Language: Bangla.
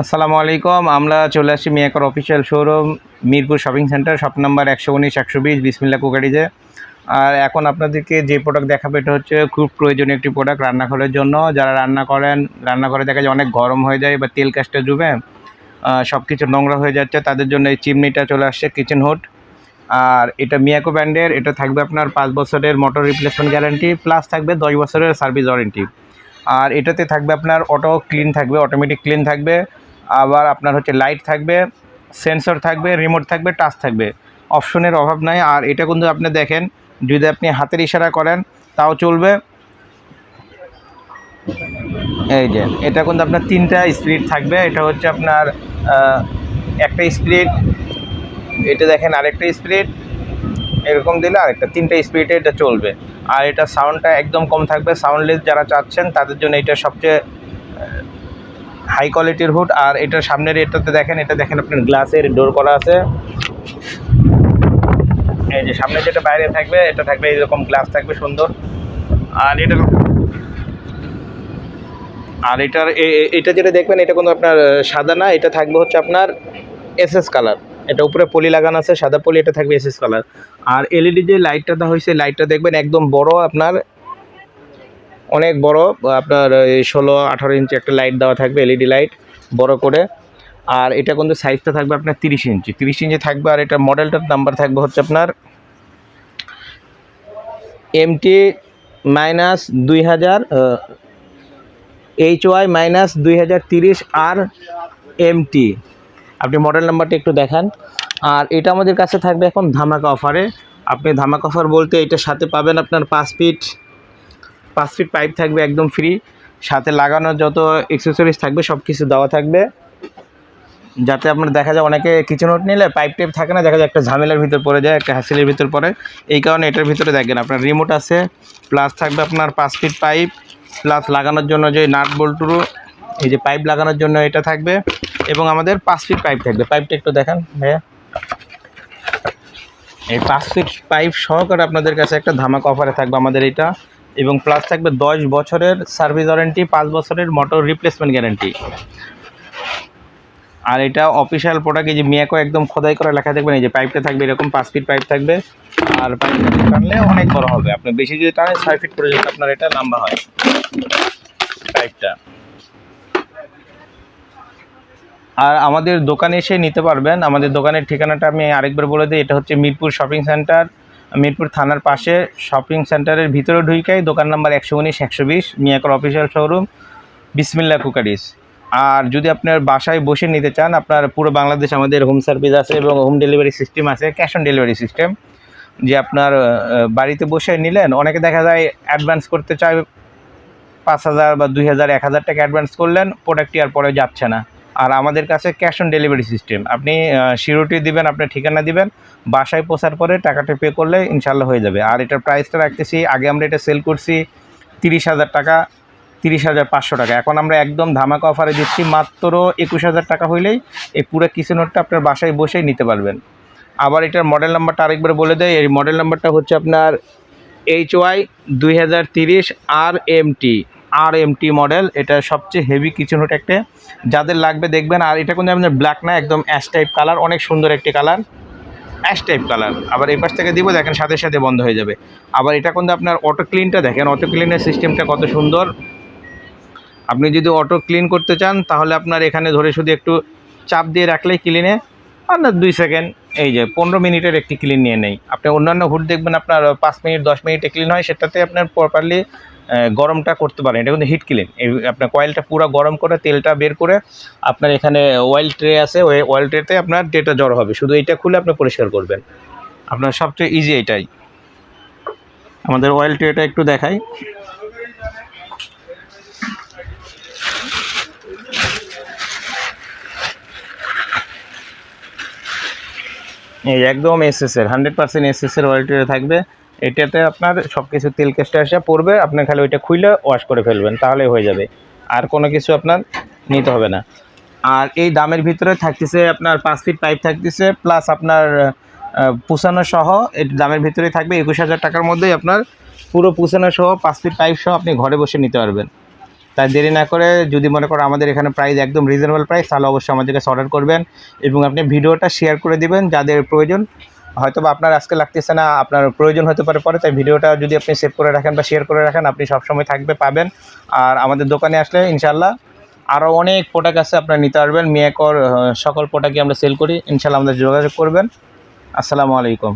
আসসালামু আলাইকুম, আমরা চলে আসছি মিয়াকর official showroom, Mirpur shopping centre, shop number একশো উনিশ, একশো বিশ, বিসমিল্লা কুকারিজে। আর এখন আপনাদেরকে যে প্রোডাক্ট দেখাবে, এটা হচ্ছে খুব প্রয়োজনীয় একটি প্রোডাক্ট রান্নাঘরের জন্য। যারা রান্না করেন, রান্নাঘরে দেখা যায় অনেক গরম হয়ে যায় বা তেল কাজটা ডুবে সব কিছু নোংরা হয়ে যাচ্ছে, তাদের জন্য এই চিমনিটা চলে আসছে কিচেন হুড আর এটা মিয়াকো ব্র্যান্ডের, এটা থাকবে আপনার পাঁচ বছরের মোটর রিপ্লেসমেন্ট গ্যারান্টি প্লাস থাকবে দশ বছরের সার্ভিস ওয়ারেন্টি আর এটাতে থাকবে আপনার অটো ক্লিন থাকবে অটোমেটিক ক্লিন থাকবে। আবার আপনার হচ্ছে লাইট থাকবে সেন্সর থাকবে রিমোট থাকবে টাচ থাকবে। অপশনের অভাব নাই। আর এটা কিন্তু আপনি দেখেন, যদি আপনি হাতের ইশারা করেন, তাও চলবে। এই যে, এটা কিন্তু আপনার তিনটা স্পিড থাকবে। এটা হচ্ছে আপনার একটা স্পিড এটা দেখেন আরেকটা স্পিড এরকম দিলে আরেকটা, তিনটা স্পিডে এটা চলবে। আর এটা সাউন্ডটা একদম কম থাকবে। সাউন্ডলেস যারা চাচ্ছেন, তাদের জন্য এটা সবচেয়ে হাই কোয়ালিটির হুড, আর এটার সামনের এটাতে দেখেন, এটা দেখেন আপনার গ্লাসের ডোর করা আছে। এই যে সামনে যেটা বাইরে থাকবে, এটা থাকবে এইরকম গ্লাস থাকবে সুন্দর। আর এটা আর এটার এটা যেটা দেখবেন, এটা কোনো আপনার সাদা না, এটা থাকবে হচ্ছে আপনার এসএস কালার। এটা উপরে পলি লাগানো আছে, সাদা পলি, এটা থাকবে এসএস কালার। আর এলইডি যে লাইটটা দেওয়া হয়েছে, লাইটটা দেখবেন একদম বড় আপনার অনেক বড়, আপনার এই ষোলো, আঠারো ইঞ্চি একটা লাইট দেওয়া থাকবে এলইডি লাইট বড় করে। আর এটা কিন্তু সাইজটা থাকবে আপনার তিরিশ ইঞ্চি। তিরিশ ইঞ্চি থাকবে আর এটা মডেলটার নাম্বার থাকবে হচ্ছে আপনার এমটি মাইনাস দুই হাজার এইচ ওয়াই মাইনাস দুই হাজার তিরিশ আর এমটি আপনি মডেল নাম্বারটা একটু দেখান। আর এটা আমাদের কাছে থাকবে এখন ধামাকা অফারে আপনি ধামাকা অফার বলতে এটার সাথে পাবেন আপনার পাঁচ ফিট পাঁচ ফিট পাইপ থাকবে একদম ফ্রি সাথে লাগানো যত এক্সেসরিজ থাকবে সব কিছু দেওয়া থাকবে। যাতে আপনার দেখা যায় অনেকে কিচেন নোট নিলে পাইপ টাইপ থাকে না, দেখা যায় একটা ঝামেলার ভিতর পড়ে যায়, একটা হ্যাসেলের ভিতর পড়ে। এই কারণে এটার ভিতরে দেখেন আপনার রিমোট আছে প্লাস থাকবে আপনার পাঁচ ফিট পাইপ প্লাস লাগানোর জন্য যে নাট বল্টুরু এই যে পাইপ লাগানোর জন্য এটা থাকবে। এবং আমাদের পাঁচ ফিট পাইপ থাকবে। পাইপটা একটু দেখান ভাইয়া। এই পাঁচ ফিট পাইপ সহকারে আপনাদের কাছে একটা ধামাকা অফারে থাকবে আমাদের এটা। এবং প্লাস থাকবে দশ বছরের সার্ভিস ওয়ারেন্টি পাঁচ বছরের মোটর রিপ্লেসমেন্ট গ্যারান্টি আর এটা অফিসিয়াল প্রোডাক্ট এই যে মিয়াকো একদম খোদাই করে লেখা দেখবেন, এই যে পাইপটা থাকবে, এরকম পাঁচ ফিট পাইপ থাকবে। আর পাইপটা টানলে অনেক বড় হবে। আপনি বেশি যদি টানেন, ছয় ফিট পর্যন্ত আপনার এটা লম্বা হয় পাইপটা আর আমাদের দোকানে এসে নিতে পারবেন। আমাদের দোকানের ঠিকানাটা আমি আরেকবার বলে দিই, এটা হচ্ছে মিরপুর শপিং সেন্টার মিরপুর থানার পাশে শপিং সেন্টারের ভিতরে ঢুইকাই, দোকান নাম্বার একশো উনিশ, একশো বিশ মিয়াকর অফিসিয়াল শোরুম, বিসমিল্লা কুকারিস আর যদি আপনার বাসায় বসে নিতে চান, আপনার পুরো বাংলাদেশ আমাদের হোম সার্ভিস আছে এবং হোম ডেলিভারি সিস্টেম আছে ক্যাশ অন ডেলিভারি সিস্টেম যে আপনার বাড়িতে বসে নিলেন, অনেকে দেখা যায় অ্যাডভান্স করতে চায় পাঁচ হাজার বা দুই হাজার, এক হাজার টাকা অ্যাডভান্স করলেন প্রোডাক্টটি আর পরে যাচ্ছে না। আর আমাদের কাছে ক্যাশ অন ডেলিভারি সিস্টেম আপনি সিউরিটি দিবেন, আপনার ঠিকানা দিবেন, বাসায় পৌঁছার পরে টাকাটা পে করলে ইনশাল্লাহ হয়ে যাবে। আর এটার প্রাইসটা রাখতেছি, আগে আমরা এটা সেল করছি তিরিশ হাজার টাকা, তিরিশ হাজার পাঁচশো টাকা। এখন আমরা একদম ধামাকা অফারে দিচ্ছি, মাত্র একুশ হাজার টাকা হইলেই এই পুরো কিছু কিচেনোটটা আপনার বাসায় বসেই নিতে পারবেন। আবার এটার মডেল নাম্বারটা আরেকবার বলে দেয় এই মডেল নাম্বারটা হচ্ছে আপনার এইচ ওয়াই দুই হাজার তিরিশ আর এম টি আর এম টি মডেল এটা সবচেয়ে হেভি কিচেন হুড একটা। যাদের লাগবে দেখবেন, আর এটা কিন্তু আপনার ব্ল্যাক না, একদম অ্যাশ টাইপ কালার অনেক সুন্দর একটি কালার অ্যাশ টাইপ কালার আবার এই পাশ থেকে দিব, দেখেন সাথে সাথে বন্ধ হয়ে যাবে। আবার এটা কিন্তু আপনার অটো ক্লিনটা দেখেন অটো ক্লিনের সিস্টেমটা কত সুন্দর। আপনি যদি অটো ক্লিন করতে চান, তাহলে আপনার এখানে ধরে শুধু একটু চাপ দিয়ে রাখলেই ক্লিনে আর না, দুই সেকেন্ড এই যে পনেরো মিনিটের একটি ক্লিন নিয়ে নেই। আপনি অন্যান্য হুড দেখবেন, আপনার পাঁচ মিনিট, দশ মিনিটে ক্লিন হয়, সেটাতে আপনার প্রপারলি গরমটা করতে পারেন। এটা কিন্তু হিট ক্লিন আপনার কয়েলটা পুরো গরম করে, তেলটা বের করে আপনার এখানে অয়েল ট্রে আছে, ওই অয়েল ট্রেতে আপনার ডেটা জড়ো হবে। শুধু এইটা খুলে আপনি পরিষ্কার করবেন। আপনার সবচেয়ে ইজি এটাই। আমাদের অয়েল ট্রেটা একটু দেখাই। এই একদম এসএস এর হান্ড্রেড পার্সেন্ট এসএস এর ওয়ারেন্টি থাকবে। এটাতে আপনার সব কিছু তেল কেসটা এসে পড়বে, আপনি খালি ওইটা খুলে ওয়াশ করে ফেলবেন, তাহলেই হয়ে যাবে। আর কোনো কিছু আপনার নিতে হবে না। আর এই দামের ভিতরে থাকতেছে আপনার পাঁচ ফিট পাইপ থাকতেছে প্লাস আপনার পুষানো সহ, এই দামের ভিতরেই থাকবে, একুশ হাজার টাকার মধ্যেই আপনার পুরো পুষানো সহ, পাঁচ ফিট পাইপ সহ আপনি ঘরে বসে নিতে পারবেন। তাই দেরি না করে যদি মনে করো আমাদের এখানে প্রাইস একদম রিজনেবল প্রাইস তাহলে অবশ্যই আমাদের কাছে অর্ডার করবেন এবং আপনি ভিডিওটা শেয়ার করে দিবেন, যাদের প্রয়োজন হয়তো বা আপনার আজকে লাগতেছে না, আপনার প্রয়োজন হতে পারে পরে, তাই ভিডিওটা যদি আপনি সেভ করে রাখেন বা শেয়ার করে রাখেন, আপনি সবসময় থাকবে, পাবেন। আর আমাদের দোকানে আসলে ইনশাল্লাহ আরও অনেক প্রোডাক্ট আছে, আপনারা নিতে পারবেন। মেয়াকর সকল প্রোডাক্টই আমরা সেল করি। ইনশাল্লাহ আমাদের যোগাযোগ করবেন। আসসালামু আলাইকুম।